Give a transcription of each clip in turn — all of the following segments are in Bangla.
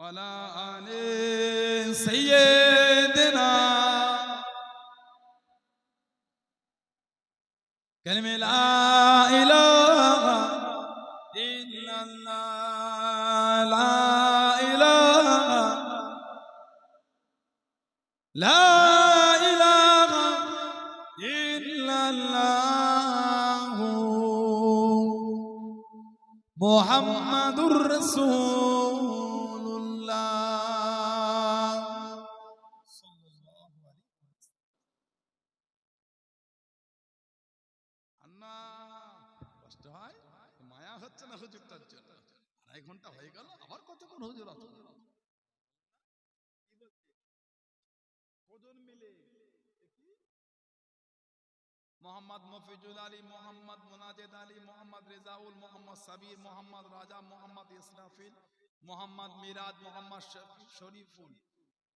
وعلى آل سيدنا. كلمة لا إله إلا الله. لا إله. لا إله إلا الله. محمد رسول হচ্ছে জন্য। আড়াই ঘণ্টা হয়ে গেল আবার কতক্ষণ হুজুর আছে মোহাম্মদ মফিজুল আলী মোহাম্মদ মুনাজেদ আলী মোহাম্মদ রেজাউল মোহাম্মদ সাবির মোহাম্মদ রাজা মোহাম্মদ ইসরাফিল মোহাম্মদ মিরাজ মোহাম্মদ শরীফুল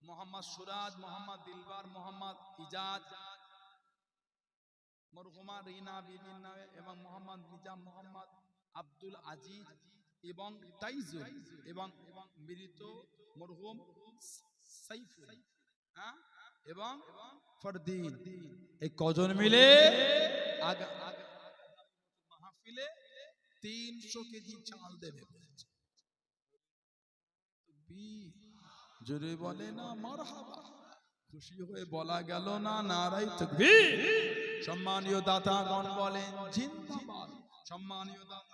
মোহাম্মদ সুরাজ মোহাম্মদ দিলবার মোহাম্মদ ইজাজ মরহুমা রিনা বিবির নামে এবং মোহাম্মদ নিজাম মোহাম্মদ আব্দুল আজিজ এবং তাইজুল এবং মৃত মরহুম সাইফুল হ্যাঁ? এবং ফরদিন। এই কজন মিলে মাহফিলে তিনশো কেজি চাল দেবে বলেছে। জোরে বলে না, মারহাবা। খুশি হয়ে বলা গেল, না নারাই তকবীর। সম্মানীয় দাতাগণ বলেন, জিন্দাবাদ। সম্মানীয় দাতাগণ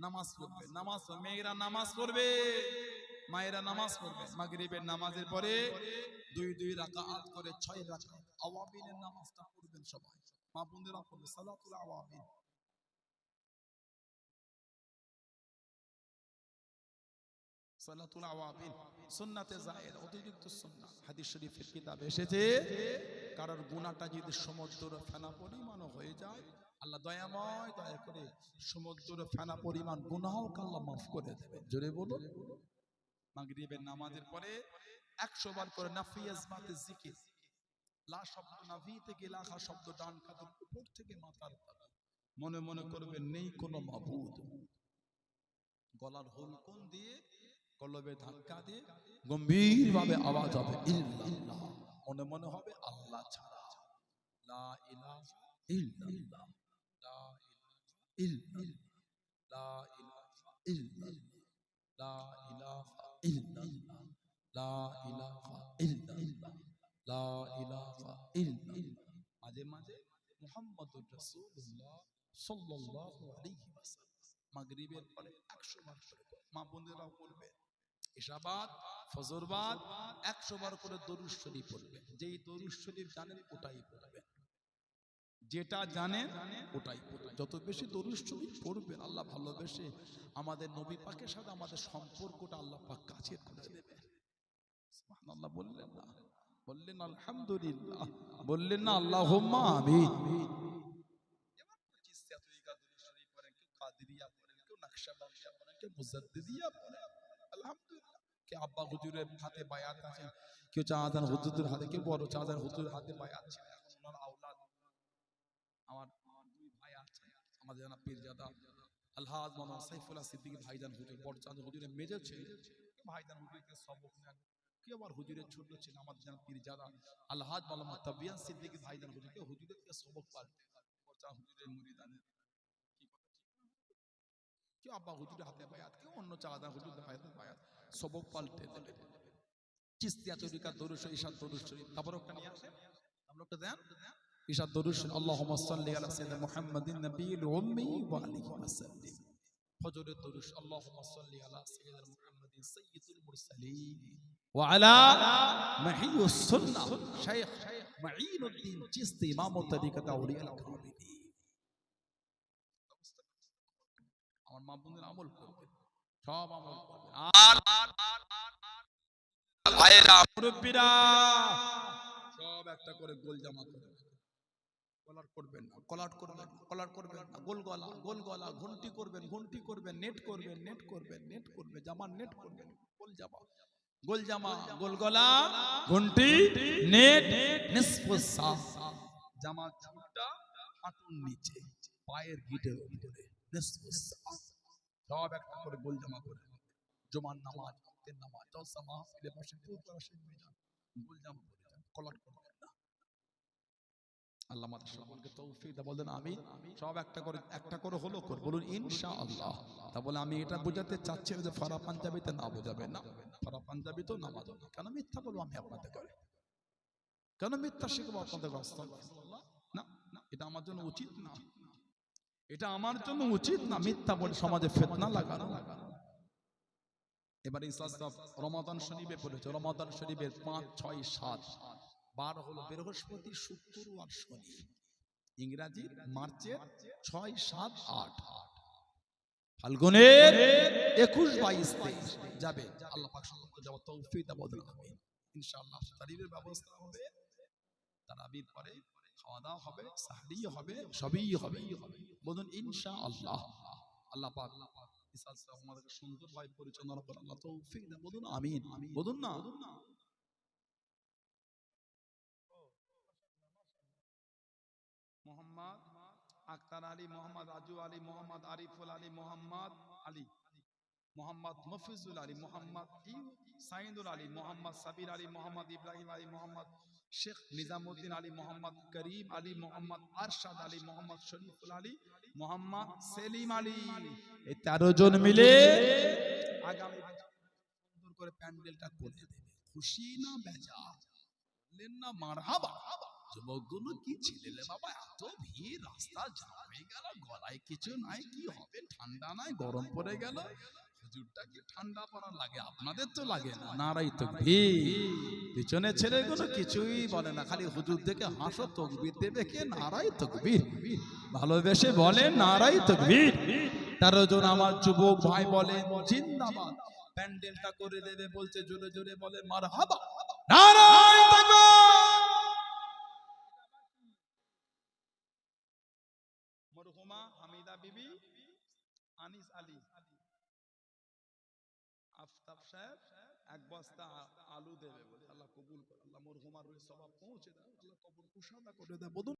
নামাজ পড়বে। নামাজ। মেয়েরা নামাজ পড়বে। মায়েরা নামাজ পড়বে। মাগরিবের নামাজের পরে দুই দুই রাকাত করে ছয় রাকাত আওয়াবিনের নামাজটা পড়বেন সবাই। মা বোনেরা পড়বে। সালাতুল আওয়াবিন সালাতুল আওয়াবিন, সুন্নাতে জায়েদ অতিরিক্ত সুন্নাত। হাদিস শরীফের কিতাবে এসেছে, কারোর গুনাহটা যদি সমুদ্র ফেনা পরিমাণ হয়ে যায়, আল্লাহ দয়াময় দয়া করে সমুদ্র ফেনা পরিমাণ গুনাহকে আল্লাহ মাফ করে দেবে জোরে বলুন। মাগরিবের নামাজের পরে একশো বার করে নাফিয়াজ মাতে জিকির। লা শব্দ নাভি থেকে লাখা শব্দ ডান কাদের উপর থেকে মাথার মনে মনে করবেন, নেই কোনো মাবুদ। গলার হোলকন দিয়ে কলবে ধাক্কা দিয়ে গম্ভীর ভাবে আওয়াজ হবে ইল্লাল্লাহ মনে মনে হবে আল্লাহ ছাড়া লা ইলাহা ইল্লাল্লাহ লা ইলাহা ইল্লাল্লাহ লা ইলাহা ইল্লাল্লাহ লা ইলাহা ইল্লাল্লাহ লা ইলাহা ইল্লাল্লাহ লা ইলাহা ইল্লাল্লাহ। মাঝে মাঝে মুহাম্মদুর রাসূলুল্লাহ সাল্লাল্লাহু আলাইহি ওয়াসাল্লাম মাগরিবের পরে 100 বার মা বোনেরাও পড়বে ইশাবাদ ফজরবাদ 100 বার করে দরুদ শরীফ পড়বে যেই দরুদ শরীফ জানেন, ওটাই পড়বেন। যেটা জানেন, ওটাই পড়বেন। যত বেশি দরুদ শরীফ পড়বেন, আল্লাহ ভালোবেসে আমাদের নবী পাকের সাথে আমাদের সম্পর্কটা আল্লাহ পাক কাছে করে দেবে সুবহানাল্লাহ বললেন না। বললেন, আলহামদুলিল্লাহ। বললেন, না শরীফ পড়েন, কেউ কাদেরিয়া পড়েন, কেউ মুজাদ্দিদিয়া পড়েন। আলহামদুলিল্লাহ। কে আব্বা হুজুরের হাতে বায়াত আছে, কেউ চাঁদান হুজুরের হাতে, কেউ বড় চাঁদান হুজুরের হাতে বায়াত ছিল এখন ওনার আমার আমার দুই ভাই আছে, আমাদের জানা পীরজাদা, আলহাজ মামা সাইফুল্লাহ সিদ্দিক ভাইজান হুজুর, বড় চাঁদ হুজুরের মেজর ছিল ভাইজান হুজুরকে সবক নেন। কি আবার হুজুরের ছোট ছিল আমাদের জানা পীরজাদা, আলহাজ মামা তাবিয়ান সিদ্দিক ভাইজান হুজুরকে হুজুরের সবক পাল্টে বড় চাঁদ হুজুরের মুরিদানের কেউ আব্বা হুজুরের হাতে বায়াত, কেউ অন্য চালাদা হুজুরের হাতে বায়াত। সবক পাল্টে দেবে। চিস্তিয়া শরীফ ঈশাদ দরুদ শরীফ। তারপর ওটা দেন। ঈশাদ দরুদ শরীফ, আল্লাহুম্মা সাল্লি আলা সাইয়্যিদিনা মুহাম্মাদিন নাবিয়িল উম্মি ওয়া আলিহি ওয়া সাল্লিম। ফজরের দরুদ আল্লাহুম্মা সাল্লি আলা সাইয়্যিদিনা মুহাম্মাদিন সাইয়্যিদুল মুরসালিন। ওয়া আলা মাহিয়ুস সুন্নাহ শাইখ মাঈনুদ্দিন চিশতি ইমাম তরিকাত আউলিয়াল কামিলিন আমার মা বোনের আমল করবে। সব আমল করবে। আর মুরব্বীরা, সব একটা করে গোল জামা করে কলার করবেন না কলার করবেন কলার করবেন না। গোল গলা গোল গলা ঘন্টি করবেন ঘন্টি করবেন নেট করবেন নেট করবেন নেট করবেন, জামার নেট করবেন, গোল জামা। গোল জামা, গোল গলা ঘন্টি নেট নিসফু জামা জামাটা হাঁটুর নিচে, পায়ের গিটের উপরে নিসফু সব একটা করে গোল জামা করে জুমার নামাজ ভক্তের নামাজ জলসা মাহফিলে বসে যান গোল জামা পরে যান কলার করবেন না আল্লাহ সকলকে তৌফিক দাও বলেন আমি সব একটা করে একটা করে হলো কর বলুন ইনশাআল্লাহ। তা বলে আমি এটা বোঝাতে চাচ্ছি যে ফারা পাঞ্জাবিতে না বোঝাবে না। ফারা পাঞ্জাবি তো নামাজ কেন মিথ্যা বলব আমি আপনাদের করে? কেন মিথ্যা শিখব আপনাদের না না এটা আমার জন্য উচিত না। এটা আমার জন্য উচিত না মিথ্যা বলে সমাজে ফেতনা লাগানো। এবার রমাদান শরীফে পড়েছে। রমাদান শরীফের পাঁচ, ছয়, সাত, বার হলো বৃহস্পতি, শুক্র শনি। ইংরাজি মার্চের ছয়, সাত, আট। ফাল্গুনের একুশ, বাইশ, তেইশ যাবে। আল্লাহ তারিফের ব্যবস্থা হবে পরে খাওয়া দাওয়া হবে সাহরি হবে, সবই হবে। বলুন, ইনশাআল্লাহ। আল্লাহ পাক ইসা সাহেব আমাদেরকে সুন্দরভাবে পরিচালনা করে আল্লাহ তৌফিক দেন। বলুন, আমিন। বলুন না। মোহাম্মদ আক্তার আলী, মোহাম্মদ রাজু আলী, মোহাম্মদ আরিফুল আলী, মোহাম্মদ আলী, মোহাম্মদ মফিজুল আলী, মোহাম্মদ সাইদুল আলী, মোহাম্মদ সাবির আলী, মোহাম্মদ ইব্রাহিম আলী, মোহাম্মদ শেখ নিজামুদ্দিন আলী মোহাম্মদ, করিম আলী মোহাম্মদ, আরশাদ আলী মোহাম্মদ, শরীফুল আলী মোহাম্মদ, সেলিম আলী। এই তেরো জন মিলে সুন্দর করে প্যান্ডেলটা করে দেবে। খুশি না বেজা বললেন, না যুবকগুলো কি বাবা? এত ভিড়, রাস্তা জাম হয়ে গেল, গলায় কিছু নাই, কি হবে? ঠান্ডা নাই, গরম পড়ে গেল। হুজুরটা কি ঠান্ডা পড়া লাগে, আপনাদের তো লাগে না। নারাই তো পিছনে কিছুই বলে না, খালি হুজুর দেখে হাসো, তকবির দেবে কে? নারাই তকবির। ভালোবেসে বলে নারাই তকবির। তেরো জন আমার যুবক ভাই বলে, জিন্দাবাদ। প্যান্ডেলটা করে দেবে বলছে, জোরে জোরে বলে মার হাবা নারাই মরহুমা হামিদা বিবি, আনিস আলী। আফতাব সাহেব এক বস্তা আলু দেবে বলে, আল্লাহ কবুল করে, আল্লাহ মরহুমার রয়ে সবাব পৌঁছে দেয় আল্লাহ কবুল কুশাদা করে দেয়। বলুন